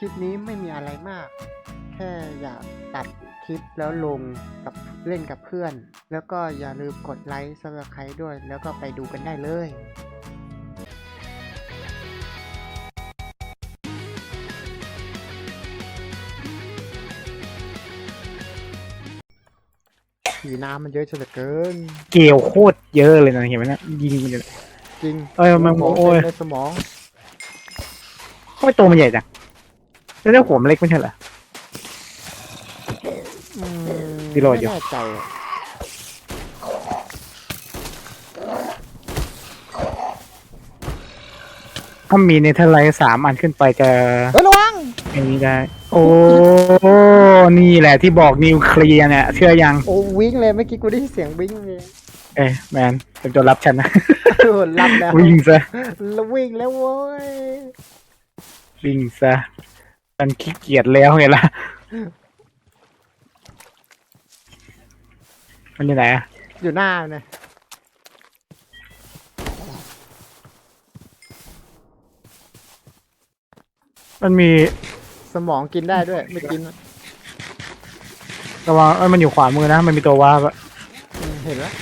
คลิปนี้ไม่มีอะไรมาก แค่อยากตัดคลิปแล้วลงกับเล่นกับเพื่อน แล้วก็อย่าลืมกดไลค์ซับสไครต์ด้วย แล้วก็ไปดูกันได้เลยผีน้ำมันเยอะจนเหลือเกิน เกลโคตรเยอะเลยนะเห็นไหมเนะยิงมันอยู่จริงเอ้ยมันสอง โอ้ยเต็มในสมองทำไมตัวมันใหญ่จัง แล้วเรื่องหัวมันเล็กไม่ใช่เหรอ อืมรีโหลดอยู่ ไม่แน่ใจอะถ้ามีเนเธอร์ไลท์สามอันขึ้นไปจะเฮ้ยระวังไอ้นี้ได้ โอ้ นี่แหละที่บอกนิวเคลียร์เนี่ย เชื่อยัง โอ้วิ่งเลยเมื่อกี้กูได้ยินเสียงวิ่งเลยเอ้ยแมนเป็นตัวรับฉันนะ โดนรับแล้ววิ่งซะแล้ววิ่งแล้วเว้ยวิ่งซะ มันขี้เกียจแล้วไงล่ะ มันอยู่ไหนอะอยู่หน้าเนี่ยมันมีสมองกินได้ด้วยไม่กินระวังเอ้ยมันอยู่ขวามือนะ มันมีตัววาร์ปอะอืมเห็นแล้ว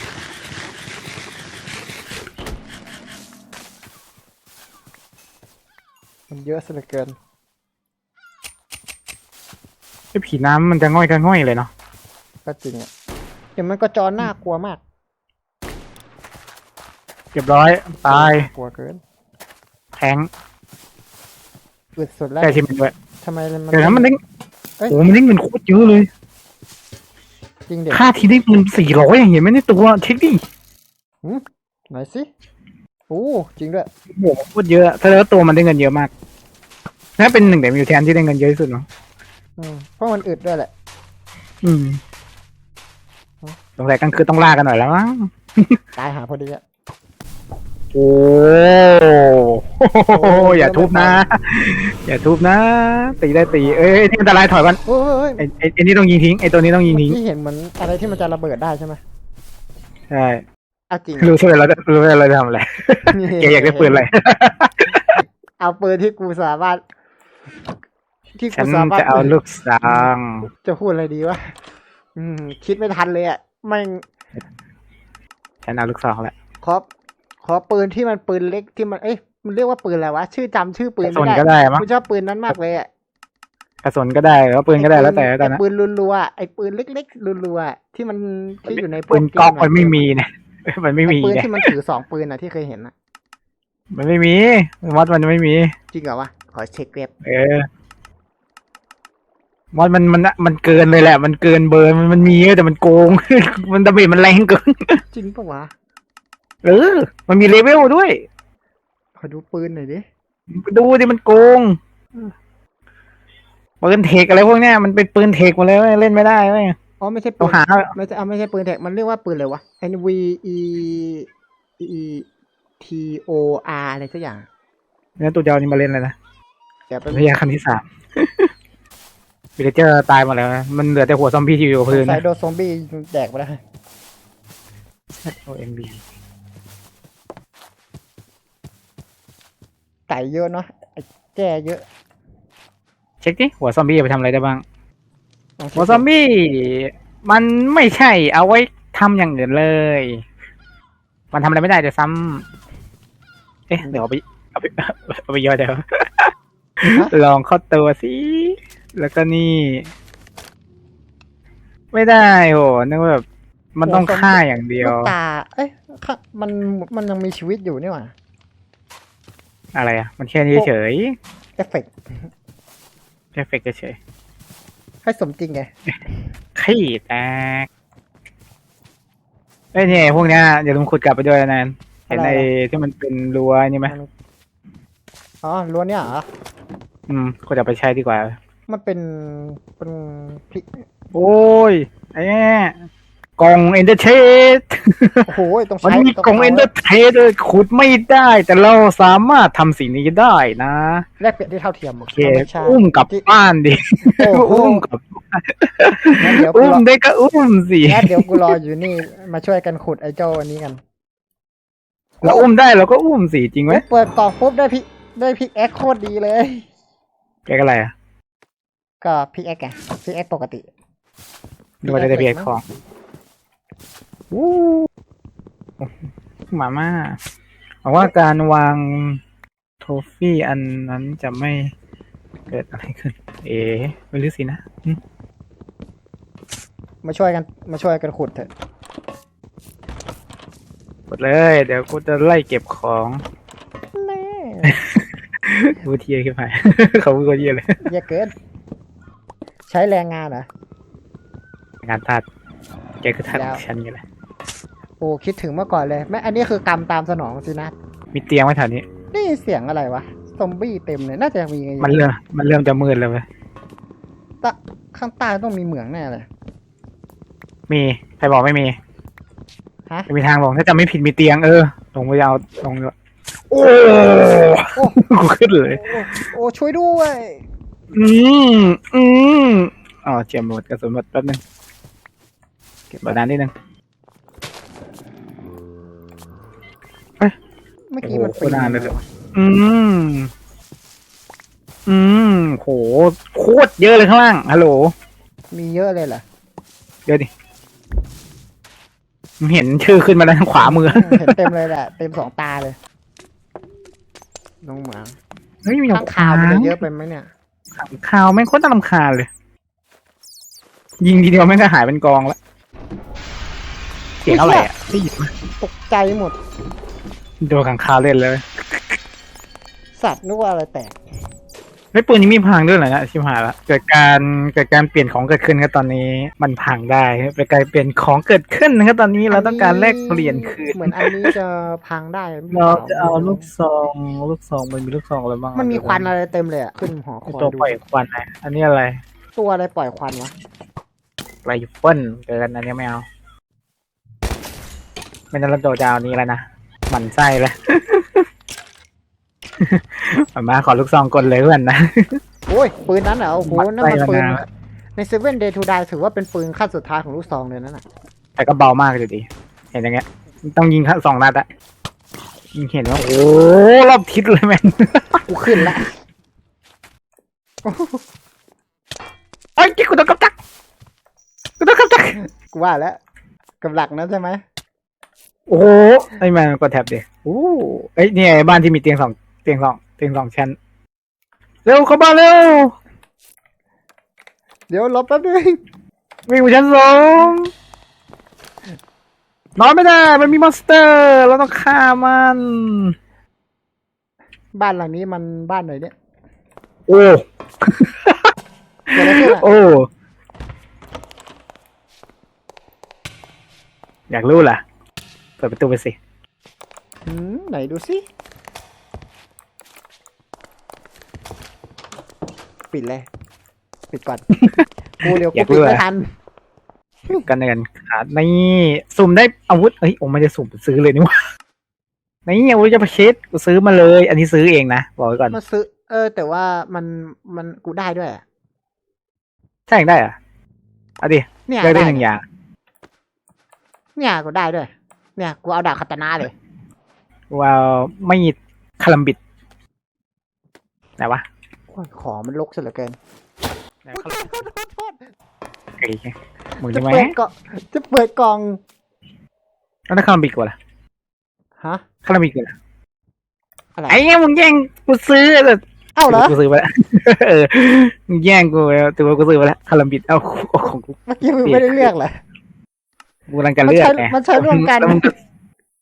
มันเยอะซะเหลือเกินไอ้ผีน้ำมันจะง่อยกันง่อยเลยเนาะก็จริงอะเดี๋ยวมันก็จอน่ากลัวมากเรียบร้อย ตายน่กลัวเกินแทงอึดสุดแล้วแก้ชิมมันด้วยทำไมมันเดี๋ยวนะมันได้เอ้ยโอ้มันได้เงินโคตรเยอะเลยจริงเด็กค่าทีได้เงินสี่ร้อยอย่างเห็นไหมในตัวเช็คดิไหนสิโอ้จริงด้วยโอ้โหโคตรเยอะแสดงว่าตัวมันได้เงินเยอะมากน่าเป็นหนึ่งแต่มิวแทนที่ได้เงินเยอะที่สุดเนาะ อืมเพราะมันอึดด้วยแหละ อืมสงสัยกลางคืนต้องล่ากันหน่อยแล้วมั้งตายหาพอดีอะโอ้โหอย่าทุบนะ อย่าทุบนะ ตีได้ตี เอ้ยที่อันตรายถอยมันโอ้ยไอ้ไอ้ไอ้นี่ต้องยิงทิ้งไอ้ตัวนี้ต้องยิงทิ้งที่เห็นเหมือนอะไรที่มันจะระเบิดได้ใช่ไหมใช่เอาจริงรู้ใช่ไหมเราจะรู้ไหมเราจะทำอะไรแกอยากได้ปืนอะไรเอาปืนที่กูสามารถ ที่ฉักูนสามารถจะเอาลูกซองจะพูดอะไรดีวะอืม คิดไม่ทันเลยอะไม่ฉันเอาลูกซองแหละขอขอปืนที่มันปืนเล็กที่มันเอ้ยมันเรียกว่าปืนอะไรวะชื่อจำชื่อกปืนระสุไม่นได้ก็ได้มั้งกูชอบปืนนั้นมากเลยอะกระสุนก็ได้หรือว่าปืนก็ได้แล้วแต่แล้วกันนะไอ้ปืนรัวๆอะไอ้ปืนเล็กๆรัวๆอะที่มันที่อยู่ในพวปืนก๊อกเะมันไม่มีเนี่ยมันไม่มีอ้ปืนเนี่ยที่มันถือสองปืนอะที่เคยเห็นอะมันไม่มีมอดมันไม่มีจริงเหรอวะขอเช็คเว็บ เออ มอดมันมันมันเกินเลยแหละ มันเกินเบอร์มันมันมีเยอะแต่มันโกง มันดาเมจมันแรงเกิน จริงปะวะเออ มันมีเลเวลด้วย ขอดูปืนหน่อยดิ ดูดิมันโกงปืนเทคอะไรพวกเนี้ยมันเป็นปืนเทคหมดเลยเว้ยเล่นไม่ได้เว้ยอ๋อไม่ใช่ปืต้องนหาไม่ใช่เอาไม่ใช่ปืนแท็กมันเรียกว่าปืนอะไรวะ N V E E T O R อะไรสักอย่างเนี่ยตัวเดียวนี่มาเล่นเลยนะเดี๋ยวไปพยาคันที่สาม วิลเลเจอร์ตายหมดแล้วนะมันเหลือแต่หัวซอมบี้ที่อยู่กับพื้นใส่นะโดนซอมบี้แดกไปแล้วโอเอ็มบีไก่เยอะเนาะไอ้แก่เยอะเช็คดิหัวซอมบี้เอาไปทำอะไรได้บ้างลองเช็คหัวซอมบี้มันไม่ใช่เอาไว้ทำอย่างอื่นเลย มันทำอะไรไม่ได้จะซ้ำเอ๊ะเดี๋ยวเอาไปเอาไปเอาไปย่อยเดี๋ยวลองเข้าตัวสิ แล้วก็นี่ ไม่ได้โหนึกว่าแบบมันต้องฆ่าอย่างเดียว ลูกตา เอ้ยค่ะมันมันยังมีชีวิตอยู่นี่หว่าอะไรอะ มันแค่นี้เฉยเอฟเฟกต์เอฟเฟกต์เฉยให้สมจริงไง ๆขี้แตกเอ้ยเนี่ยพวกเนี้ยอย่าลืมขุดกลับไปด้วยนะแนนเห็นอะไรไอ้อะ ที่มันเป็นรั้วนี่ไหมอ๋อล้วนเนี่ยเหรออืมขุดเอาไปใช้ดีกว่า มันเป็นเป็นพริกโอ้ยไอ้เนี่ยกล่องเอนเตอร์เทสโอ้โหต้องมันใช้มีต้กล่องใช้เอนเตอร์เทสเลยขุดไม่ได้ แต่เราสามารถทำสิ่งนี้ได้นะแลกเปลี่ยนที่เท่าเทียมโอเคไม่ใช่อุ้มกลับบ้านดิโอ้โหอุ้มกลับงั้นเดี๋ยวกูอุ้มรอได้ก็อุ้มสิงั้นเดี๋ยวกูรออยู่นี่มาช่วยกันขุดไอ้เจ้าอันนี้กันเราอุ้มได้เราก็อุ้มสิจริงไหมเปิดกล่องปุ๊บได้พิกได้พิกแอคโคตรดีเลย แกก็อะไรอะ ก็พิกแอคไงพิกแอคปกติดูว่าจะได้เพียรของวู้หมาม่าหวังว่าการวางโทฟี่อันนั้นจะไม่เกิดอะไรขึ้น เอ๋ไม่รู้สินะอืมมาช่วยกัน มาช่วยกันขุดเถอะหมดเลย เดี๋ยวกูจะไล่เก็บของแน่กูเทียขึ้นไปเขาพูดว่าเทียเลยอย่าเกินใช้แรงงานเหรอ งานทัดแกก็ทัดยาวฉันอยู่เลยโอ้คิดถึงเมื่อก่อนเลยแม่อันนี้คือกรรมตามสนองสินะมีเตียงไว้แถวนี้นี่เสียงอะไรวะ ซอมบี้เต็มเลย น่าจะมีไงมันเริ่มมันเริ่มจะมืดแล้วเว้ยตะข้างใต้ต้องมีเหมืองแน่เลย มีใครบอกไม่มีฮะไม่มีทางลงถ้าจำไม่ผิดมีเตียงเออลงไปเอาลงดีกว่าโอ้โอ้ กูขึ้นเลย โอ้โอ้ช่วยด้วย อืมอืมอ๋อเจียมหมดกระสุนหมดแป๊บนึงเก็บบาดานนิดนึง เมื่อกี้โอ้โหมันปีโคตรนานเลยอืม อืม โห โคตรเยอะเลยข้างล่าง ฮัลโหล มีเยอะเลยเหรอเดี๋ยวดิมึงเห็นชื่อขึ้นมาด้านขวามือ เห็นเต็มเลยแหละ เต็มสองตาเลยลงเหมืองเฮ้ยมีข้างข่าวมันจะเยอะไปไหมเนี่ย ข้างข่าวแม่งโคตรน่ารำคาญเลย ยิงทีเดียวแม่งก็หายเป็นกองแล้วเสียงอะไรอะได้ยินไหมตกใจหมด โดนขังคาวเล่นเลย สัตว์นึกว่าอะไรแตก ไม่ปืนนี้มีพังด้วยเหรอเนี่ยชิมหายละเกิดการเกิดการเปลี่ยนของเกิดขึ้นครับตอนนี้มันพังได้เป็นการเปลี่ยนของเกิดขึ้นนะครับตอนนี้เราต้องการแลกเปลี่ยนคืนเหมือนอันนี้จะพังได้หปเราล่จะเอาลูกซองลูกซองมันมีลูกซองอะไรบ้างมันมีควันอะไรเต็มเลยอะขึ้นหอคไอ้อยตัวดูปล่อยควันนะอันนี้อะไรตัวอะไรปล่อยควันวะไรเฟิลเกินอันนี้ไม่เอาไม่นั้นเราโดดดาวนี้แล้วนะหมันไส้แล้ว มาขอลูกซองกลเลยเพื่อนนะ โอ้ยปืนนั้นเหรอโอ้โหมัดนั่นมันไส้ปืนมานานในเซเว่นเดย์ทูไดถือว่าเป็นปืนขั้นสุดท้ายของลูกซองเลยนั่นน่ะแต่ก็เบามากอยู่ดีเห็นอย่างเงี้ย ต้องยิงสองนัดอะยิงเห็นว่าโอ้รอบทิศเลยแม่งกูขึ้นละไอ้ยกูต้องกำจักกูต้องกำจักกูว่าแล้วกับหลักนั้นใช่ไหมโอ้โหไอ้แม่งกดแท็บดิโอ้ไอ้ยเนี่ยไอ้บ้านที่มีเตียงสอง เตียงสองเตียงสองชั้นเร็วเข้าบ้านเร็วเดี๋ยวรอแป๊บนึงวิ่งไปชั้นสองนอนไม่ได้ มันมีมอนสเตอร์เราต้องฆ่ามัน บ้านหลังนี้มันบ้านไหนเนี่ย โอ้เกิดอะไรขึ้นอะโอ้อยากรู้ล่ะ เปิดประตูไปสิ หืมไหนดูสิ ปิดเลย ปิดก่อน กูเร็วอกูยากปิดรู้ไม่อะทัน กันเนินขาดนี่สุ่มได้อาวุธเอ้ยโอ้ไม่ได้สุ่มซื้อเลยนี่หว่านี่อาวุธจะประชิดกูซื้อมาเลย อันนี้ซื้อเองนะบอกไว้ก่อนมาซื้อ เออ แต่ว่ามันมันกูได้ด้วยอะใช่ได้เหรอะเอาดิเนี่ยเลือกได้หนึ่งอย่างเนี่ยกูได้ด้วย เนี่ยกูเอาดาบคาตานาเลยว่าไม่มีคาลัมบิดไหนวะโอ้ ยของมันลกซะเหลือเกินไหนคาลัมบิดโทษโทษโทษไอ้มึงจะใช่ไหมเปิดกล่องจะเปิดกล่องแล้วถ้าคาลัมบิดกูล่ะฮะ คาลัมบิดกูล่ะอะไร ไอ้เงี้ยมึงแย่งกูซื้อแต่เอ้าเหรอกูซื้อไปแล้ว เออมึงแย่งกูไปแล้วแต่ว่ากูซื้อไปแล้วคาลัมบิดเอาเอาของกูเมื่อกี้มึงไม่ได้เลือกเหรอ กูกำลังจะเลือกไงมันใช้มันใช้ร่วมกัน แล้วมึงก็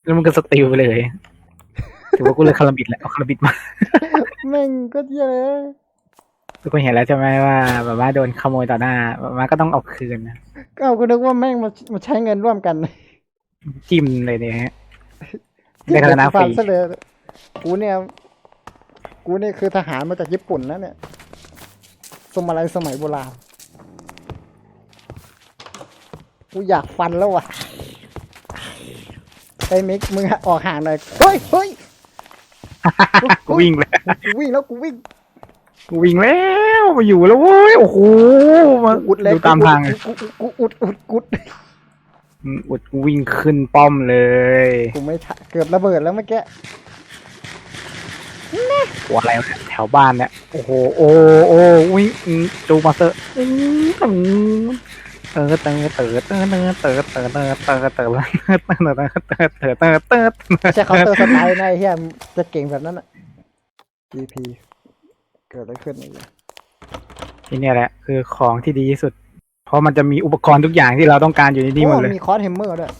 แล้วมึงก็สติลไปเลยถือว่ากูเลือกคาลัมบิดแหละเอาคาลัมบิดมา แม่งก็เยอะเลย ทุกคนเห็นแล้วใช่ไหมว่า แบบว่าโดนขโมยต่อหน้าแบบว่าก็ต้องเอาคืนนะก็เอากูนึกว่าแม่งมามาใช้เงินร่วมกันจิ้มเลยเนี่ยฮะได้คณะฟรีซะเลยกูเนี่ย กูเนี่ยคือทหารมาจากญี่ปุ่นนะเนี่ยสมัยสมัยโบราณกูอยากฟันแล้วว่ะไอ้มิกมึงออกห่างหน่อยเฮ้ยเฮ้ยกูวิ่งเลยกูวิ่งแล้วกูวิ่ง กูวิ่งแล้วมาอยู่แล้วเว้ยโอ้โหมากูอุดเลยดูตามทางเลยกูกูกูอุดอุดกุดอืมอุดกูวิ่งขึ้นป้อมเลย กูไม่ทันเกือบระเบิดแล้วเมื่อกี้หัวอะไรวะเนี่ยแถวบ้านเนี่ยโอ้โหโอ้โอ้วิ่งอืมจูมาเตอร์อืมอืมเตอเตอเตอเตอเตอเตอเตอเตอเตอเตอเตอเตอเตอเตอเตอเตอเตอเตอเตอไม่ใช่เคาน์เตอร์สไตล์นะไอ้เฮียจะเก่งแบบนั้นอะ GP เกิดอะไรขึ้นเนี่ยที่เนี่ยแหละคือของที่ดีที่สุด เพราะมันจะมีอุปกรณ์ทุกอย่างที่เราต้องการอยู่ในนี้หมดเลย โอ้มีคอร์สเฮมเมอร์ด้วย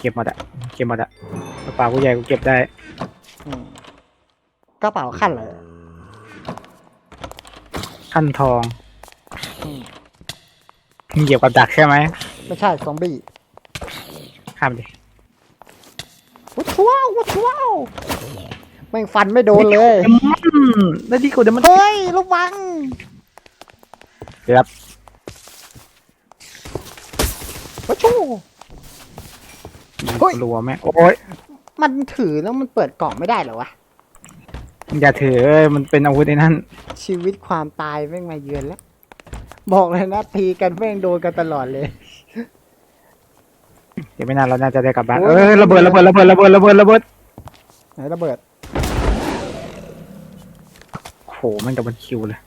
เก็บหมดอะเก็บหมดอะกระเป๋าผู้ใหญ่กูเก็บได้อืมกระเป๋าขั้นเลยขั้นทองอืมมึงเกี่ยวกับดักใช่ไหมไม่ใช่ซอมบี้ข้ามดิวุ้ชว้าววุ้ชว้าวแม่งฟันไม่โดนเลยอืมแล้วที่กูเดี๋ยวมันเฮ้ยระวังเดี๋ยวครับวุ้ชูเฮ้ยรัวแม่งโอ้ยมันถือแล้วมันเปิดกล่องไม่ได้เหรอวะอย่าถือเอ้ยมันเป็นอาวุธไอ้นั่น ชีวิตความตายแม่งมาเยือนแล้ว บอกเลยนะตีกันแม่งโดนกันตลอดเลย เดี๋ยวไม่นานเราน่าจะได้กลับบ้านโอ้ยเออระเบิดระเบิดระเบิดระเบิดระเบิดระเบิดไหนระเบิด โอ้โหมันกับมันคิวเลย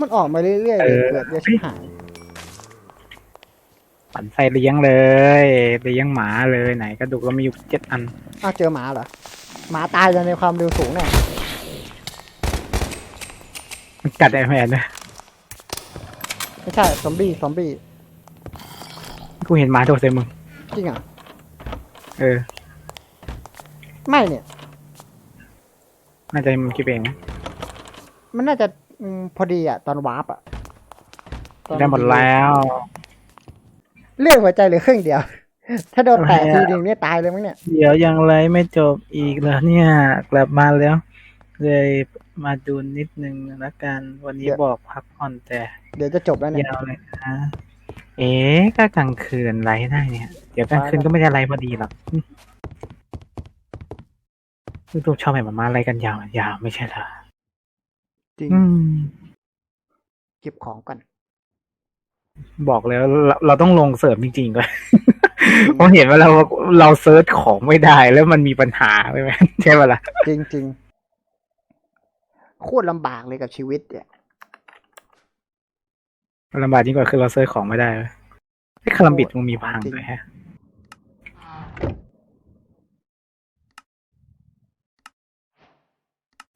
มันออกมาเรื่อยๆเอเลยอ เกิดเยอะชิบหายปั่นไฟเลี้ยงเลยเลี้ยงหมาเลยไหนกระดูกเรามีอยู่เจ็ดอัน อ้าวเจอหมาเหรอหมาตายในความเร็วสูงเนี่ยมันกัดไอ้แมนเลยไม่ใช่ซอมบี้ซอมบี้กูเห็นหมาโดดใส่มึง จริงเหรอะเออ ไม่เนี่ยน่าจะมึงคิดเองนะ มันน่าจะอืมพอดีอะ ตอนวาร์ปอะตอนได้หมดแล้ว เลือดหัวใจเหลือครึ่งเดียว ถ้าโดนแตะอะไรทีอะนึงเนี่ยตายเลยมั้งเนี่ย เดี๋ยวยังไรไม่จบอีกแล้วเนี่ย กลับมาแล้ว เลยมาดูนิดนึงละกันวันนี้บอกพักผ่อนแต่เดี๋ยวจะจบแล้วเนี่ยยาวเลยนะเอ๊ะก็กลางคืนไลฟ์ได้เนี่ย เดี๋ยวกลางคืนก็ไม่ได้ไลฟ์พอดีหรอกยูทูบชอบแบบมาไลฟ์กันยาวยาวไม่ใช่เหรอ จริง อืม เก็บของก่อน บอกแล้วเราเราต้องลงเสริมจริงๆเลยเพราะเห็นว่าเราเราเซิร์ชของไม่ได้แล้วมันมีปัญหาใช่ไหมใช่ปะล่ะจริงจริงๆโคตรลำบากเลยกับชีวิตเนี่ยลำบากยิ่งกว่าคือเราเซิร์ชของไม่ได้เว้ยไอ้คาลัมบิดมันมีพังด้วยฮะ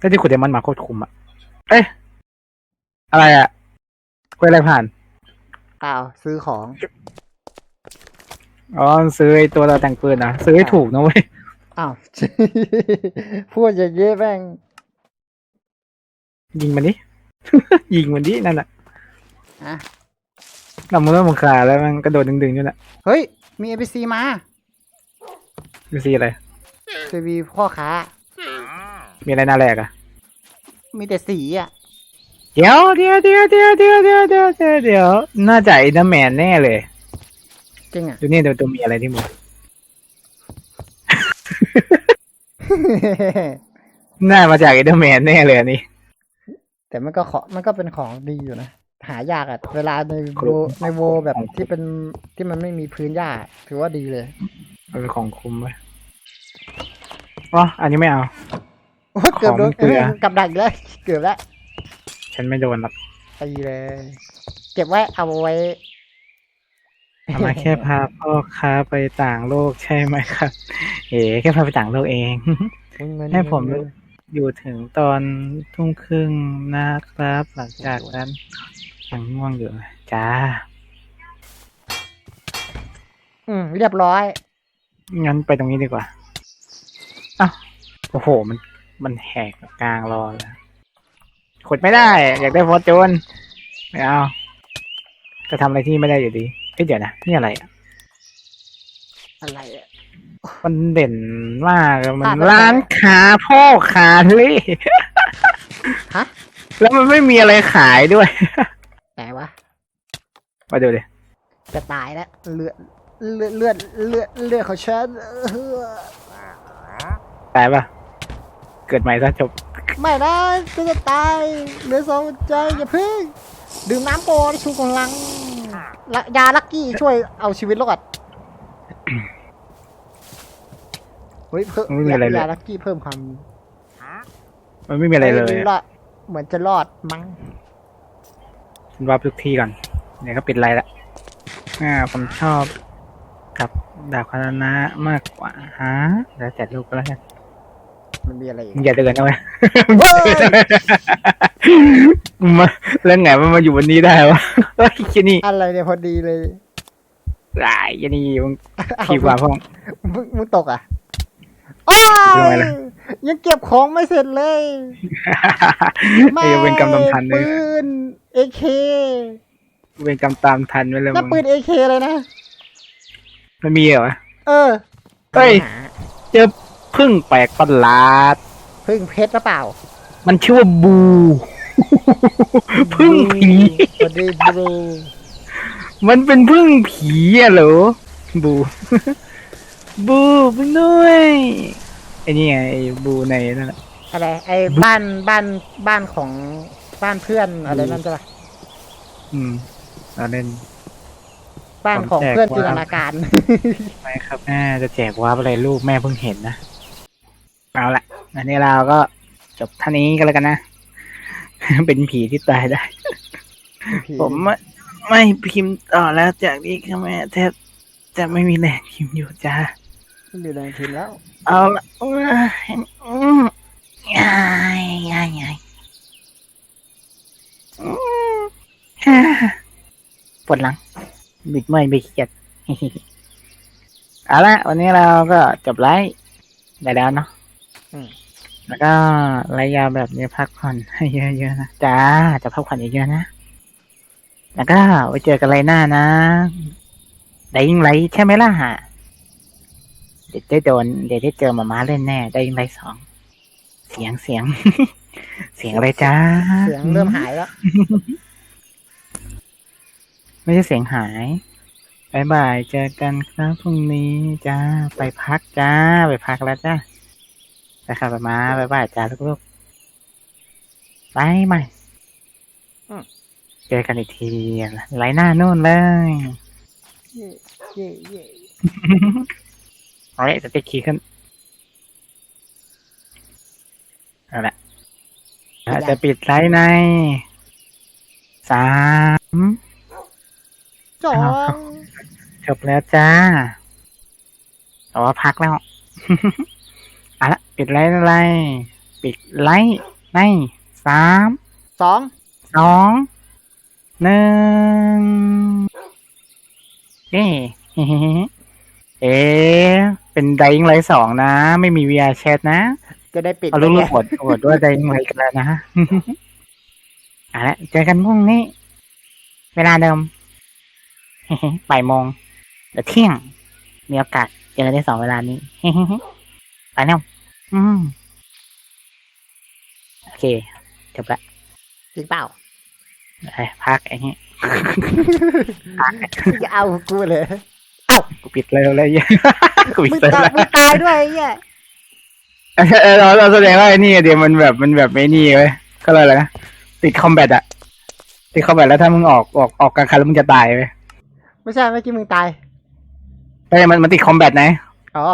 ถ้าที่ขุดเดมอนมาโคตรคุ้มอะ เอ๊ะ อะไรอะคุยอะไรผ่าน อ้าวซื้อของ อ๋อ ซื้อไอ้ตัวเราแต่งปืนนะซื้อให้ถูกนะเว้ย อ้าว พูดอย่างนี้แม่งยิงมันดิ ยิงมันดิ นั่นแหละอะนำมือมันขาแล้วมันกระโดดดึงๆอยู่น่ะเฮ้ย มี NPC มาดูสิอะไร จะมีพ่อค้า มีอะไรน่าแรกอะ มีแต่สีอะ เดี๋ยวเดี๋ยวเดี๋ยวเดี๋ยวเดี๋ยวเดี๋ยวเดี๋ยวเดี๋ยวเดี๋ยวน่าจะไอ้น้ำแมนแน่เลยจริงอะ ดูนี่เดี๋ยวตัวมีอะไรที่มือน่ามาจากไอ้น้ำแมนแน่เลยอันนี้ แต่มันก็ขอมันก็เป็นของดีอยู่นะ หายากอะเวลาในครัโวบในโวแบบที่เป็นที่มันไม่มีพื้นหญ้าถือว่าดีเลย มันเป็นของคุ้มเว้ยอ๋ออันนี้ไม่เอาโอ้ ยเกือบโดนของมันเกลือกับดักอีกแล้ว เกือบแล้วฉันไม่โดนหรอกตีเลย เก็บไว้เอาไว้ เอามาแค่พาพ่อค้าไปต่างโลกใช่ไหมครับ เอ๋แค่พาไปต่างโลกเอง ให้ผมรู้ อยู่ถึงตอนทุ่มครึ่งนะครับ หลังจากนั้นยังง่วงอยู่เลยจ้าอืมเรียบร้อยงั้นไปตรงนี้ดีกว่าอ้าวโอ้โห มัน มันแหกกลางรอแล้วขุดไม่ได้ อยากได้ฟอร์จูนไม่เอาจะทำอะไรที่ไม่ได้อยู่ดีเอ้ยเดี๋ยวนะ นี่อะไรอะอะไรอะมันเด่นมากอะมันอะแล้วร้านค้าพ่อค้าเล่ฮะแล้วมันไม่มีอะไรขายด้วย ไหนวะ มาดูดิจะตายแล้วเลือดเลือดเลือดเลือดเลือดของฉันเออตายปะ เกิดใหม่ซะจบ ไม่นะกูจะตายเหลือสองหัวใจอย่าพึ่งดื่มน้ำก่อนชูกำลังละยาลักกี้ช่วยเอาชีวิตรอดเฮ้ยเพิ่มไม่มีอะไรเลย ยาลักกี้เพิ่มความมันไม่มีอะไรเลยฮ้รอดเหมือนจะรอดมั้งฉันว่าทุกที่ก่อนเนี่ยก็ปิดไรละอ่าผมชอบกับดาบคารานะมากกว่าฮะแล้วแต่ลูกก็แล้วกัน มันมีอะไรอีกมึงอย่าเดินนะเว้ยเฮ้ยมาแล้วไงมันมาอยู่วันนี้ได้วะเฮ้ยแค่นี้อะไรเนี่ยพอดีเลยไอ้แค่นี้มึงอ้าวขี่กว่าพ่องมึงมึงตกอะอ้าลงไปเลยยังเก็บของไม่เสร็จเลยไอ้เป็นกำลังทันเลยปืนเอเคเป็นกำตามทันไว้เลยนั่นมึงปืนเอเคเลยนะมันมีเหรอวะเออเฮ้ยหาเจอ พึ่งแปลกประหลาด พึ่งเพชรหรือเปล่ามันชื่อว่าบู พึ่งผีสวัสดีบรูมันเป็นพึ่งผีอะเหรอบู บูไปด้วยไอ้นี่ไงไอ้บูในนั่นแหละอะไร ไอ้บ้านบ้านบ้านของบ้านเพื่อนอะไรนั่นใช่ปะอืมเราเล่น บ้านของผมแจกเพื่อนว่าจินตนาการ ไม่ครับแม่จะแจกวาร์ปอะไรรูปแม่เพิ่งเห็นนะ เอาละอันนี้เราก็จบเท่านี้กันแล้วกันนะ เป็นผีที่ตายได้ผมไม่ไม่พิมพ์ต่อแล้วจากนี้ค่ะแม่แทบจะไม่มีแรงพิมพ์อยู่จ้าอยู่ในทีมแล้ว เอาละอืมอืมง่ายง่ายง่ายอืมฮ่าปวดหลัง บิดเมื่อยบิดเกียดเอาละวันนี้เราก็จบไลฟ์ได้แล้วเนาะอืม แล้วก็ระยะแบบนี้พักผ่อนให้เยอะๆนะจ้าจะพักผ่อนเยอะๆนะแล้วก็ไว้เจอกันไรหน้านะได้ยิงไรใช่ไหมล่ะเดี๋ยวได้โดนเดี๋ยวได้เจอหมาม้าเล่นแน่ได้ยิงไรสองเสียงเสียง เสียงอะไรจ้าเสียงเริ่มหายแล้ว ไม่ใช่เสียงหายบายบายเจอกันครับพรุ่งนี้จ้าไปพักจ้าไปพักแล้วจ้า ไปครับมาบายบายจ้าลูกๆไปใหม่อืมเจอกันอีกทีไลน์หน้านู่นเลยเย่เย่เย่เอาละจะติดขี่ขึ้นเอาละเราจะปิดไลน์ในสามจออ้าวงจบแล้วจ้าแต่ว่าพักแล้วเอาละ ปิดไลน์อะไร ปิดไลน์ในสามสองสองหนึ่งเอ๊ะเอ๊ะเป็นไดอิงไลท์สองนะ ไม่มี VR chat นะ จะได้ปิดเอาลูกๆกดกดด้วยไดอิงไลท์กันแล้วนะเอาละเจอกันพรุ่งนี้ เวลาเดิมบ่ายโมงเดี๋ยวเที่ยง มีโอกาสเจอได้สองเวลานี้ไปแล้ว อืมโอเคจบละจริงเปล่าไปพักไอ้นี่จะเอากูเลยกูปิดเลยเลยกูปิดมึงเลยตายมึงตายด้วยไอ้เหี้ยเออเราเราแสดงว่าไอ้นี่เดี๋ยวมันแบบมันแบบไม่นี่เว้ยก็เลยอะไรนะติดคอมแบทอะติดคอมแบทแล้วถ้ามึงออกออกออกกลางคันแล้วมึงจะตายเว้ยไม่ใช่เมื่อกี้มึงตายแต่มันมันติดคอมแบทไหนอ๋อ